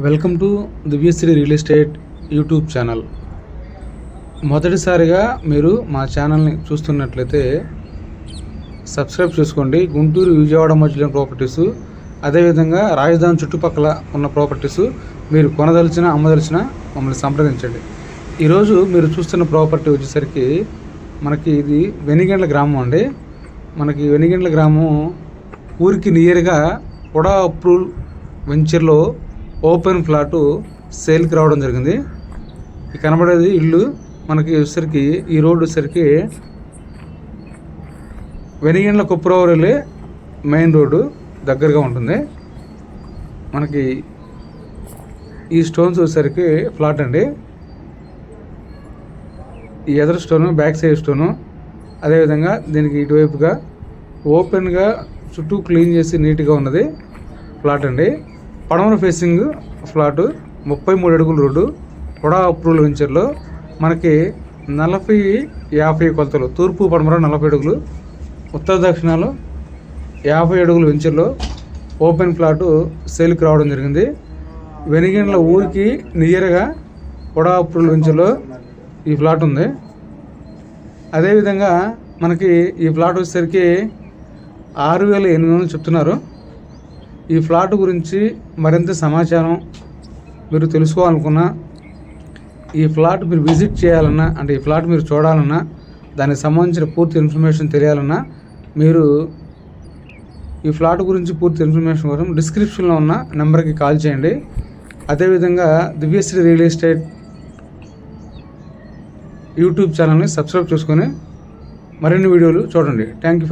Welcome to Divyashri real estate YouTube channel. మొదటిసారిగా మీరు మా ఛానల్ని చూస్తున్నట్లయితే సబ్స్క్రైబ్ చేసుకోండి. గుంటూరు విజయవాడ మధ్యలో ప్రాపర్టీస్ అదేవిధంగా రాజధాని చుట్టుపక్కల ఉన్న ప్రాపర్టీస్ మీరు కొనదలిచిన అమ్మదలిచిన మమ్మల్ని సంప్రదించండి. ఈరోజు మీరు చూస్తున్న ప్రాపర్టీ వచ్చేసరికి మనకి ఇది వెనిగండ్ల గ్రామం అండి. మనకి వెనిగండ్ల గ్రామం ఊరికి నియర్గా కొడా అప్రూల్ వెంచర్లో ఓపెన్ ఫ్లాటు సేల్కి రావడం జరిగింది. కనబడేది ఇల్లు మనకి వచ్చేసరికి ఈ రోడ్డు వచ్చేసరికి వెనిగండ్ల కుప్రవర్ వెళ్ళే మెయిన్ రోడ్డు దగ్గరగా ఉంటుంది. మనకి ఈ స్టోన్స్ వచ్చేసరికి ఫ్లాట్ అండి. ఈ ఎదర్ స్టోను బ్యాక్ సైడ్ స్టోను అదేవిధంగా దీనికి ఇటువైపుగా ఓపెన్గా చుట్టూ క్లీన్ చేసి నీట్గా ఉన్నది ఫ్లాట్ అండి. పడమర ఫేసింగ్ ఫ్లాటు ముప్పై మూడు అడుగుల రోడ్డు కొడా అప్రూవల్ వెంచర్లో మనకి నలభై యాభై కొలతలు తూర్పు పడమర నలభై అడుగులు ఉత్తర దక్షిణాలు యాభై అడుగుల వెంచర్లో ఓపెన్ ఫ్లాటు సేల్కి రావడం జరిగింది. వెనిగండ్ల ఊరికి నియర్గా వడా అప్రూవల్ వెంచర్లో ఈ ఫ్లాట్ ఉంది. అదేవిధంగా మనకి ఈ ఫ్లాట్ వచ్చేసరికి ఆరు వేల ఎనిమిది వందలు చెప్తున్నారు. ఈ ఫ్లాట్ గురించి మరింత సమాచారం మీరు తెలుసుకోవాలనుకున్నా ఈ ఫ్లాట్ మీరు విజిట్ చేయాలన్నా అంటే ఈ ఫ్లాట్ మీరు చూడాలన్నా దానికి సంబంధించిన పూర్తి ఇన్ఫర్మేషన్ తెలియాలన్నా మీరు ఈ ఫ్లాట్ గురించి పూర్తి ఇన్ఫర్మేషన్ కోసం డిస్క్రిప్షన్లో ఉన్న నెంబర్కి కాల్ చేయండి. అదేవిధంగా దివ్యశ్రీ రియల్ ఎస్టేట్ యూట్యూబ్ ఛానల్ని సబ్స్క్రైబ్ చేసుకొని మరిన్ని వీడియోలు చూడండి. Thank you for